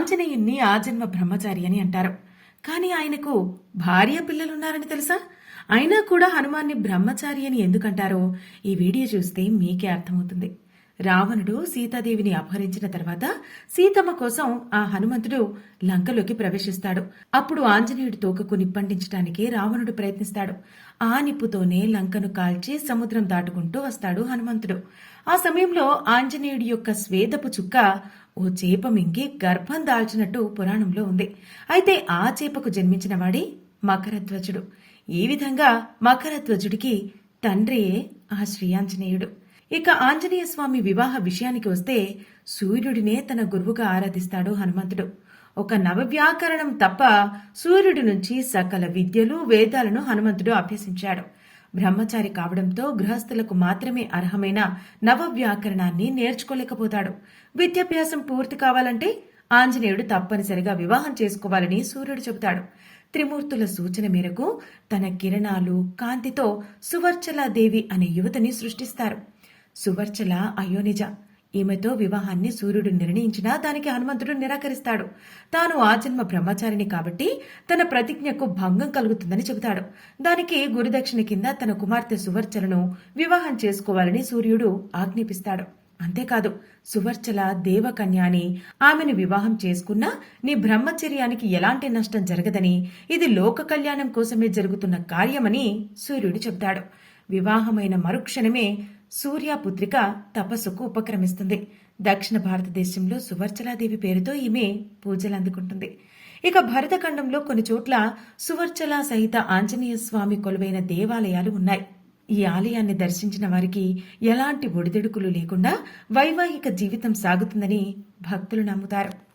ఆంజనేయుణ్ణి ఆజన్మ బ్రహ్మచారి అని అంటారు. కానీ ఆయనకు భార్య పిల్లలున్నారని తెలుసా? అయినా కూడా హనుమాన్ని బ్రహ్మచారి అని ఎందుకంటారో ఈ వీడియో చూస్తే మీకే అర్థమవుతుంది. రావణుడు సీతాదేవిని అపహరించిన తర్వాత సీతమ్మ కోసం ఆ హనుమంతుడు లంకలోకి ప్రవేశిస్తాడు. అప్పుడు ఆంజనేయుడి తోకకు నిప్పంటించడానికి రావణుడు ప్రయత్నిస్తాడు. ఆ నిప్పుతోనే లంకను కాల్చి సముద్రం దాటుకుంటూ వస్తాడు హనుమంతుడు. ఆ సమయంలో ఆంజనేయుడి యొక్క స్వేదపు చుక్క ఓ చేప మింగి గర్భం దాల్చినట్టు పురాణంలో ఉంది. అయితే ఆ చేపకు జన్మించిన వాడే మకరధ్వజుడు. ఈ విధంగా మకరధ్వజుడికి తండ్రియే ఆ శ్రీయాంజనేయుడు ఇక ఆంజనేయ స్వామి వివాహ విషయానికి వస్తే సూర్యుడినే తన గురువుగా ఆరాధిస్తాడు హనుమంతుడు. ఒక నవవ్యాకరణం తప్ప సూర్యుడి నుంచి సకల విద్యలు వేదాలను హనుమంతుడు అభ్యసించాడు. బ్రహ్మచారి కావడంతో గృహస్థులకు మాత్రమే అర్హమైన నవవ్యాకరణాన్ని నేర్చుకోలేకపోతాడు. విద్యాభ్యాసం పూర్తి కావాలంటే ఆంజనేయుడు తప్పనిసరిగా వివాహం చేసుకోవాలని సూర్యుడు చెబుతాడు. త్రిమూర్తుల సూచన మేరకు తన కిరణాలు కాంతితో సువర్చలాదేవి అనే యువతని సృష్టిస్తారు. సువర్చల అయోనిజ. ఈమెతో వివాహాన్ని సూర్యుడు నిర్ణయించినా దానికి హనుమంతుడు నిరాకరిస్తాడు. తాను ఆజన్మ బ్రహ్మచారిని కాబట్టి తన ప్రతిజ్ఞకు భంగం కలుగుతుందని చెబుతాడు. దానికి గురుదక్షిణ కింద తన కుమార్తె సువర్చలను వివాహం చేసుకోవాలని సూర్యుడు ఆజ్ఞాపిస్తాడు. అంతేకాదు సువర్చల దేవకన్య అని ఆమెను వివాహం చేసుకున్నా నీ బ్రహ్మచర్యానికి ఎలాంటి నష్టం జరగదని ఇది లోక కళ్యాణం కోసమే జరుగుతున్న కార్యమని సూర్యుడు చెబుతాడు. వివాహమైన మరుక్షణమే సూర్యపుత్రిక తపస్సుకు ఉపక్రమిస్తుంది. దక్షిణ భారతదేశంలో సువర్చలాదేవి పేరుతో ఈమె పూజలు అందుకుంటుంది. ఇక భరతఖండంలో కొన్ని చోట్ల సువర్చల సహిత ఆంజనేయ స్వామి కొలువైన దేవాలయాలు ఉన్నాయి. ఈ ఆలయాన్ని దర్శించిన వారికి ఎలాంటి ఒడిదుడుకులు లేకుండా వైవాహిక జీవితం సాగుతుందని భక్తులు నమ్ముతారు.